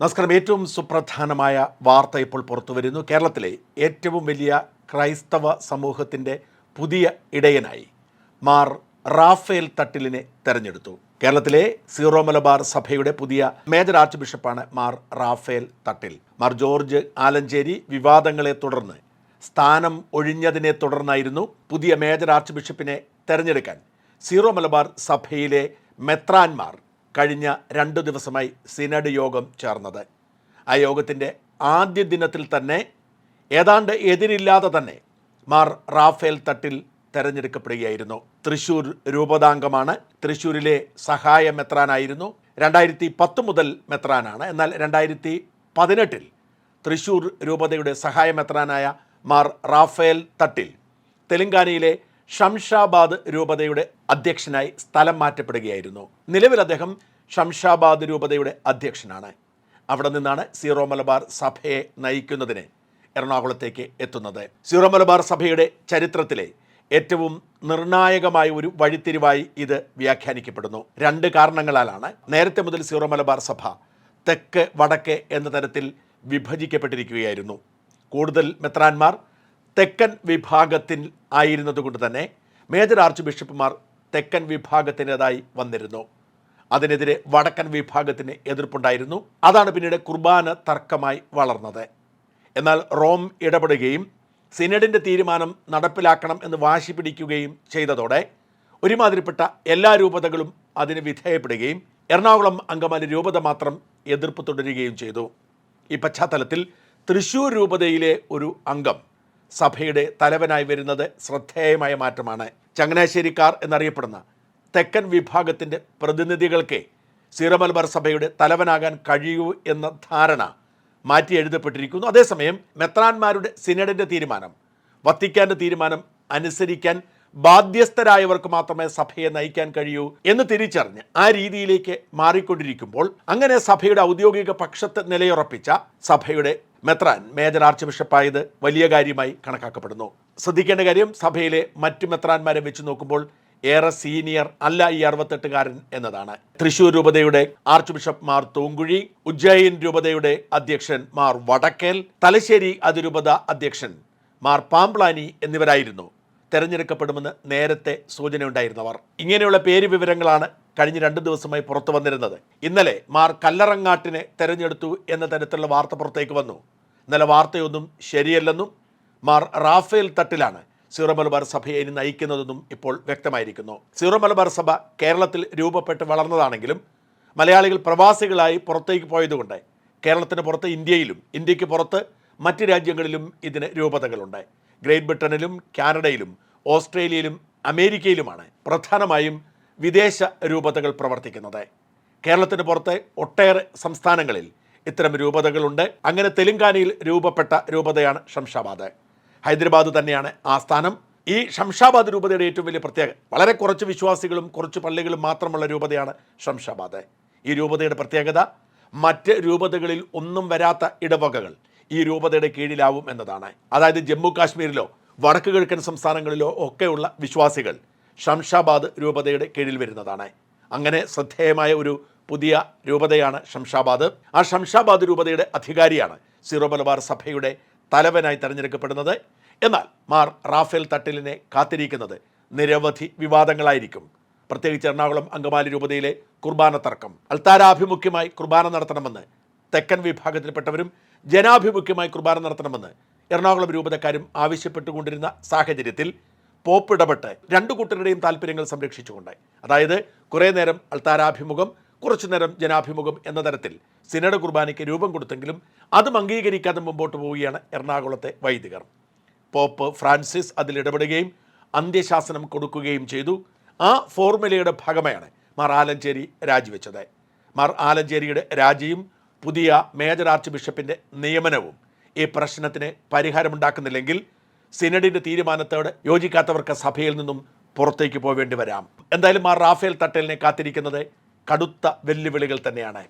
നമസ്കാരം. ഏറ്റവും സുപ്രധാനമായ വാർത്ത ഇപ്പോൾ പുറത്തു വരുന്നു. കേരളത്തിലെ ഏറ്റവും വലിയ ക്രൈസ്തവ സമൂഹത്തിന്റെ പുതിയ ഇടയനായി മാർ റാഫേൽ തട്ടിലിനെ തെരഞ്ഞെടുത്തു. കേരളത്തിലെ സീറോ മലബാർ സഭയുടെ പുതിയ മേജർ ആർച്ച് ബിഷപ്പാണ് മാർ റാഫേൽ തട്ടിൽ. മാർ ജോർജ് ആലഞ്ചേരി വിവാദങ്ങളെ തുടർന്ന് സ്ഥാനം ഒഴിഞ്ഞതിനെ തുടർന്നായിരുന്നു പുതിയ മേജർ ആർച്ച് ബിഷപ്പിനെ തെരഞ്ഞെടുക്കാൻ സീറോ മലബാർ സഭയിലെ മെത്രാൻമാർ കഴിഞ്ഞ രണ്ടു ദിവസമായി സിനഡ് യോഗം ചേർന്നത്. ആ യോഗത്തിന്റെ ആദ്യ ദിനത്തിൽ തന്നെ ഏതാണ്ട് എതിരില്ലാതെ തന്നെ മാർ റാഫേൽ തട്ടിൽ തെരഞ്ഞെടുക്കപ്പെടുകയായിരുന്നു. തൃശൂർ രൂപതാംഗമാണ്. തൃശൂരിലെ സഹായ മെത്രാനായിരുന്നു. രണ്ടായിരത്തി പത്ത് മുതൽ മെത്രാനാണ്. എന്നാൽ രണ്ടായിരത്തി പതിനെട്ടിൽ തൃശൂർ രൂപതയുടെ സഹായ മെത്രാനായ മാർ റാഫേൽ തട്ടിൽ തെലങ്കാനയിലെ ഷംഷാബാദ് രൂപതയുടെ അധ്യക്ഷനായി സ്ഥലം മാറ്റപ്പെടുകയായിരുന്നു. നിലവിൽ അദ്ദേഹം ഷംഷാബാദ് രൂപതയുടെ അധ്യക്ഷനാണ്. അവിടെ നിന്നാണ് സീറോ മലബാർ സഭയെ നയിക്കുന്നതിന് എറണാകുളത്തേക്ക് എത്തുന്നത്. സീറോ മലബാർ സഭയുടെ ചരിത്രത്തിലെ ഏറ്റവും നിർണായകമായ ഒരു വഴിത്തിരിവായി ഇത് വ്യാഖ്യാനിക്കപ്പെടുന്നു. രണ്ട് കാരണങ്ങളാലാണ് നേരത്തെ മുതൽ സീറോ മലബാർ സഭ തെക്ക് വടക്ക് എന്ന തരത്തിൽ വിഭജിക്കപ്പെട്ടിരിക്കുകയായിരുന്നു. കൂടുതൽ മെത്രാന്മാർ തെക്കൻ വിഭാഗത്തിൽ ആയിരുന്നതുകൊണ്ട് തന്നെ മേജർ ആർച്ച് ബിഷപ്പുമാർ തെക്കൻ വിഭാഗത്തിന്റെതായി വന്നിരുന്നു. അതിനെതിരെ വടക്കൻ വിഭാഗത്തിന് എതിർപ്പുണ്ടായിരുന്നു. അതാണ് പിന്നീട് കുർബാന തർക്കമായി വളർന്നത്. എന്നാൽ റോം ഇടപെടുകയും സിനഡിന്റെ തീരുമാനം നടപ്പിലാക്കണം എന്ന് വാശി പിടിക്കുകയും ചെയ്തതോടെ ഒരുമാതിരിപ്പെട്ട എല്ലാ രൂപതകളും അതിന് വിധേയപ്പെടുകയും എറണാകുളം അങ്കമാലി രൂപത മാത്രം എതിർപ്പ് തുടരുകയും ചെയ്തു. ഈ പശ്ചാത്തലത്തിൽ തൃശൂർ രൂപതയിലെ ഒരു അംഗം സഭയുടെ തലവനായി വരുന്നത് ശ്രദ്ധേയമായ മാറ്റമാണ്. ചങ്ങനാശ്ശേരിക്കാർ എന്നറിയപ്പെടുന്ന തെക്കൻ വിഭാഗത്തിന്റെ പ്രതിനിധികൾക്ക് സീറമൽബർ സഭയുടെ തലവനാകാൻ കഴിയൂ എന്ന ധാരണ മാറ്റി എഴുതപ്പെട്ടിരിക്കുന്നു. അതേസമയം മെത്രാന്മാരുടെ സിനഡിന്റെ തീരുമാനം വത്തിക്കാന്റെ തീരുമാനം അനുസരിക്കാൻ ബാധ്യസ്ഥരായവർക്ക് മാത്രമേ സഭയെ നയിക്കാൻ കഴിയൂ എന്ന് തിരിച്ചറിഞ്ഞ് ആ രീതിയിലേക്ക് മാറിക്കൊണ്ടിരിക്കുമ്പോൾ അങ്ങനെ സഭയുടെ ഔദ്യോഗിക പക്ഷത്ത് നിലയുറപ്പിച്ച സഭയുടെ മെത്രാൻ മേജർ ആർച്ച് ബിഷപ്പായത് വലിയ കാര്യമായി കണക്കാക്കപ്പെടുന്നു. ശ്രദ്ധിക്കേണ്ട കാര്യം സഭയിലെ മറ്റു മെത്രാന്മാരെ വെച്ച് നോക്കുമ്പോൾ ഏറെ സീനിയർ അല്ല ഈ അറുപത്തെട്ടുകാരൻ എന്നതാണ്. തൃശൂർ രൂപതയുടെ ആർച്ച് ബിഷപ്പ് മാർ തൂങ്കുഴി ഉജ്ജയിൻ രൂപതയുടെ അധ്യക്ഷൻ മാർ വടക്കേൽ തലശ്ശേരി അതിരൂപത അധ്യക്ഷൻ മാർ പാംപ്ലാനി എന്നിവരായിരുന്നു. തെരഞ്ഞെടുക്കപ്പെടുമെന്ന് നേരത്തെ സൂചനയുണ്ടായിരുന്നവർ. ഇങ്ങനെയുള്ള പേര് വിവരങ്ങളാണ് കഴിഞ്ഞ രണ്ട് ദിവസമായി പുറത്തു വന്നിരുന്നത്. ഇന്നലെ മാർ കല്ലറങ്ങാട്ടിനെ തെരഞ്ഞെടുത്തു എന്ന തരത്തിലുള്ള വാർത്ത പുറത്തേക്ക് വന്നു. ഇന്നലെ വാർത്തയൊന്നും ശരിയല്ലെന്നും മാർ റാഫേൽ തട്ടിലാണ് സീറോ മലബാർ സഭയെ ഇനി നയിക്കുന്നതെന്നും ഇപ്പോൾ വ്യക്തമായിരിക്കുന്നു. സീറോ മലബാർ സഭ കേരളത്തിൽ രൂപപ്പെട്ട് വളർന്നതാണെങ്കിലും മലയാളികൾ പ്രവാസികളായി പുറത്തേക്ക് പോയതുകൊണ്ട് കേരളത്തിന് പുറത്ത് ഇന്ത്യയിലും ഇന്ത്യയ്ക്ക് പുറത്ത് മറ്റ് രാജ്യങ്ങളിലും ഇതിന് രൂപതകളുണ്ട്. ഗ്രേറ്റ് ബ്രിട്ടനിലും കാനഡയിലും ഓസ്ട്രേലിയയിലും അമേരിക്കയിലുമാണ്. പ്രധാനമായും വിദേശ രൂപതകൾ പ്രവർത്തിക്കുന്നത്. കേരളത്തിന് പുറത്തെ ഒട്ടേറെ സംസ്ഥാനങ്ങളിൽ ഇത്തരം രൂപതകളുണ്ട്. അങ്ങനെ തെലുങ്കാനയിൽ രൂപപ്പെട്ട രൂപതയാണ് ശംഷാബാദ് ഹൈദരാബാദ് തന്നെയാണ് ആ സ്ഥാനം. ഈ ശംഷാബാദ് രൂപതയുടെ ഏറ്റവും വലിയ പ്രത്യേകത വളരെ കുറച്ച് വിശ്വാസികളും കുറച്ച് പള്ളികളും മാത്രമുള്ള രൂപതയാണ് ശംഷാബാദ് ഈ രൂപതയുടെ പ്രത്യേകത മറ്റ് രൂപതകളിൽ ഒന്നും വരാത്ത ഇടവകകൾ ഈ രൂപതയുടെ കീഴിലാവും എന്നതാണ്. അതായത് ജമ്മു കാശ്മീരിലോ വടക്ക് കിഴക്കൻ സംസ്ഥാനങ്ങളിലോ ഒക്കെയുള്ള വിശ്വാസികൾ ഷംഷാബാദ് രൂപതയുടെ കീഴിൽ വരുന്നതാണ്. അങ്ങനെ ശ്രദ്ധേയമായ ഒരു പുതിയ രൂപതയാണ് ഷംഷാബാദ് ആ ഷംഷാബാദ് രൂപതയുടെ അധികാരിയാണ് സീറോ മലബാർ സഭയുടെ തലവനായി തെരഞ്ഞെടുക്കപ്പെടുന്നത്. എന്നാൽ മാർ റാഫേൽ തട്ടിലിനെ കാത്തിരിക്കുന്നത് നിരവധി വിവാദങ്ങളായിരിക്കും. പ്രത്യേകിച്ച് എറണാകുളം അങ്കമാലി രൂപതയിലെ കുർബാന തർക്കം. അൽത്താരാഭിമുഖ്യമായി കുർബാന നടത്തണമെന്ന് തെക്കൻ വിഭാഗത്തിൽപ്പെട്ടവരും ജനാഭിമുഖ്യമായി കുർബാന നടത്തണമെന്ന് എറണാകുളം രൂപതക്കാരും ആവശ്യപ്പെട്ടുകൊണ്ടിരുന്ന സാഹചര്യത്തിൽ പോപ്പ് ഇടപെട്ട് രണ്ടു കൂട്ടരുടെയും താല്പര്യങ്ങൾ സംരക്ഷിച്ചുകൊണ്ട് അതായത് കുറേ നേരം അൾത്താരാഭിമുഖം കുറച്ചു നേരം ജനാഭിമുഖം എന്ന തരത്തിൽ സിനഡ കുർബാനയ്ക്ക് രൂപം കൊടുത്തെങ്കിലും അതും അംഗീകരിക്കാതെ മുമ്പോട്ട് പോവുകയാണ് എറണാകുളത്തെ വൈദികർ. പോപ്പ് ഫ്രാൻസിസ് അതിൽ ഇടപെടുകയും അന്ത്യശാസനം കൊടുക്കുകയും ചെയ്തു. ആ ഫോർമുലയുടെ ഭാഗമായാണ് മാർ ആലഞ്ചേരി രാജിവെച്ചത്. മാർ ആലഞ്ചേരിയുടെ രാജിയും പുതിയ മേജർ ആർച്ച് ബിഷപ്പിന്റെ നിയമനവും ഈ പ്രശ്നത്തിന് പരിഹാരമുണ്ടാക്കുന്നില്ലെങ്കിൽ സിനഡിന്റെ തീരുമാനത്തോട് യോജിക്കാത്തവർക്ക് സഭയിൽ നിന്നും പുറത്തേക്ക് പോവേണ്ടി വരാം. എന്തായാലും ആ റാഫേൽ തട്ടലിനെ കാത്തിരിക്കുന്നത് കടുത്ത വെല്ലുവിളികൾ തന്നെയാണ്.